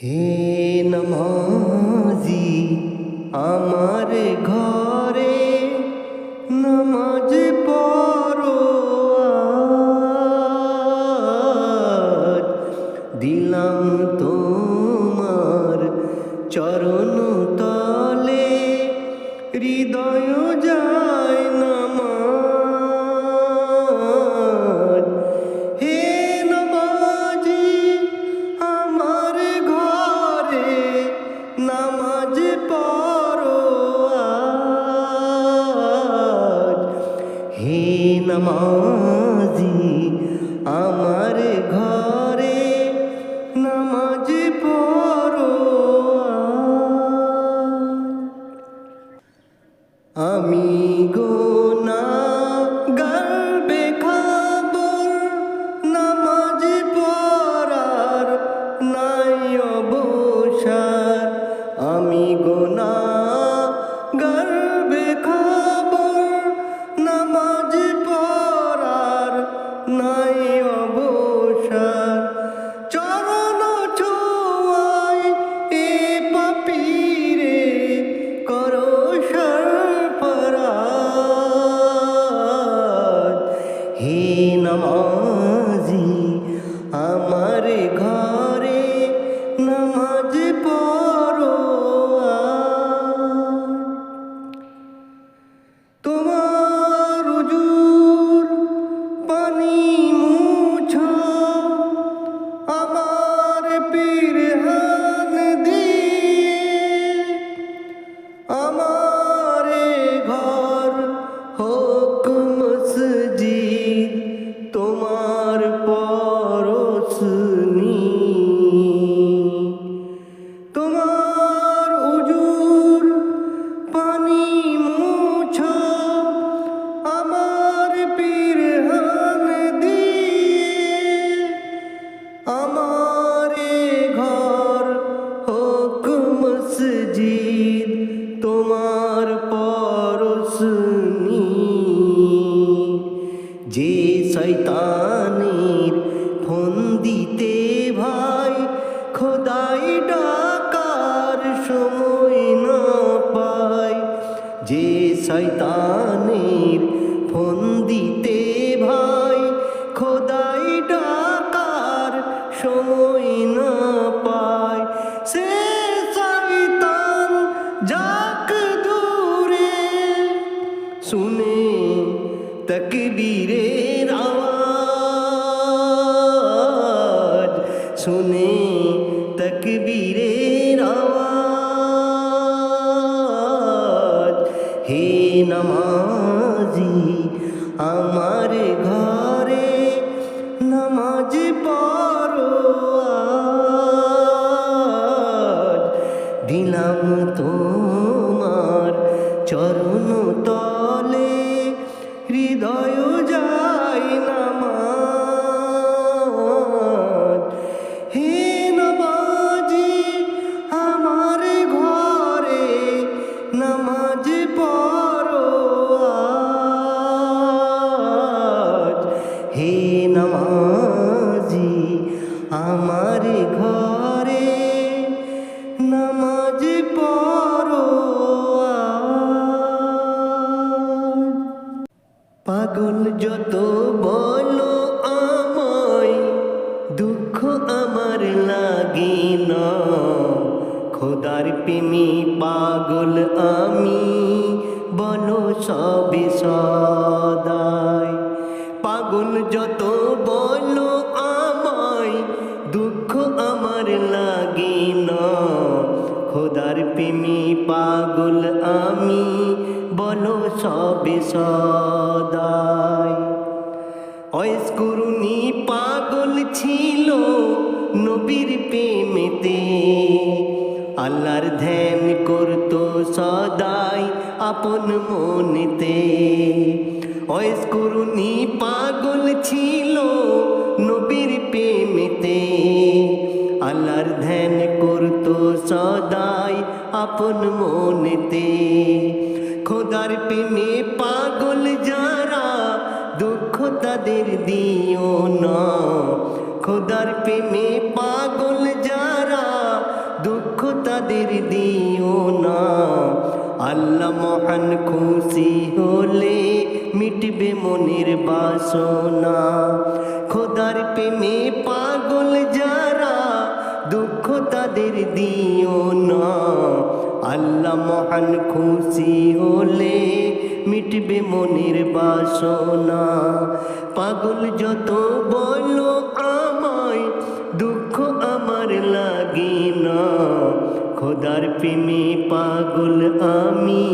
হে নমাজি আমার ঘরে নমাজ পড়ো দিলাম তোমার নমাজি আমার ঘরে শৈতানের ফোন দিতে ভাই, খোদাই ডাকার সময় না পায় যে শৈতানের ফোন দিতে ভাই, খোদাই ডাকার সময় না পায় সে শৈতান যাক দূরে, শুনে তকবীরের আওয়াজ। শুনে তকবীরের আওয়াজ। হে নমাজি, আমার ঘরে নমাজ পড়ো। দিলাম তোমার চরণ তলে। হৃদয় যাই নামাজ হে নবাজি আমার ঘরে নামাজ পড়ো আজ। হে নমাজি আমার ঘরে খোদার প্রেমী পাগল আমি, বলো সবে সদায় পাগল যত বলো আমায়, দুঃখ আমার লাগে না। খোদার প্রেমী পাগল আমি, বলো সবে সদায় আল্লাহর ধ্যান করতো সদাই আপন মনেতে। অস্কুরুনি পাগল ছিল নবীর প্রেমেতে। আল্লাহর ধ্যান করতো সদাই আপন মনেতে। খোদার প্রেমে পাগল যারা, দুঃখ তাদের দিও না। খোদার প্রেমে পাগল যারা তাদের দিও না। আল্লাহ মহান খুশি হলে মিটবে মনের বাসনা। খোদার প্রেমে পাগল যারা, দুঃখ তাদের দিও না। আল্লাহ মহান খুশি হলে মিটবে মনের বাসনা। পাগল যত বলো দুঃখ আমার লাগে না খোদার প্রেমে পাগল আমি,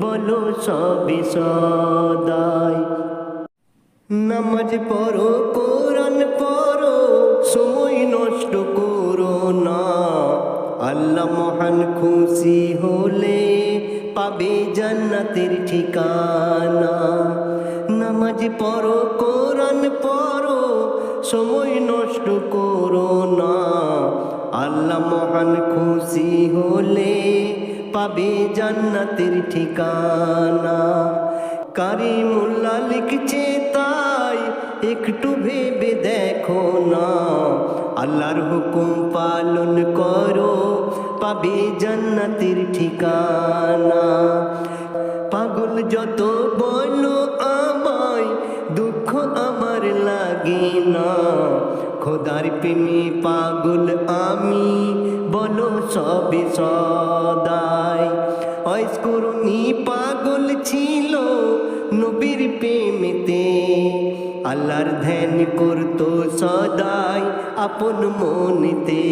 বলো সবে সদাই। নামাজ পড়ো, কোরআন পড়ো, সময় নষ্ট করো না। আল্লাহ মহান খুশি হলে পাবে জান্নাতের ঠিকানা। নামাজ পড়ো, কোরআন পড়ো, সময় নষ্ট করো না। আল্লাহ মহান খুশি হলে পাবে জান্নাতের ঠিকানা। কারিমুল্লাহ লিখছে তাই, একটু ভেবে দেখো না। আল্লাহর হুকুম পালন করো, পাবে জান্নাতের ঠিকানা। পাগল যত বলো আমায়, দুঃখ আমার লাগে না। খোদার প্রেমে পাগল আমি, বলো সবে সদাই। অয়স করুনি পাগল ছিল নবীর প্রেমেতে, আল্লাহর ধ্যান করতো সদাই আপন মনেতে।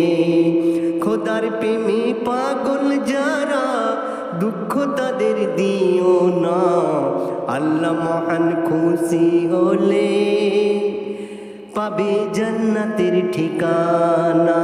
খোদার প্রেমে পাগল যারা, দুঃখ তাদের দিও না। আল্লাহ মহান খুশি হলে পাবে জান্নাতের ঠিকানা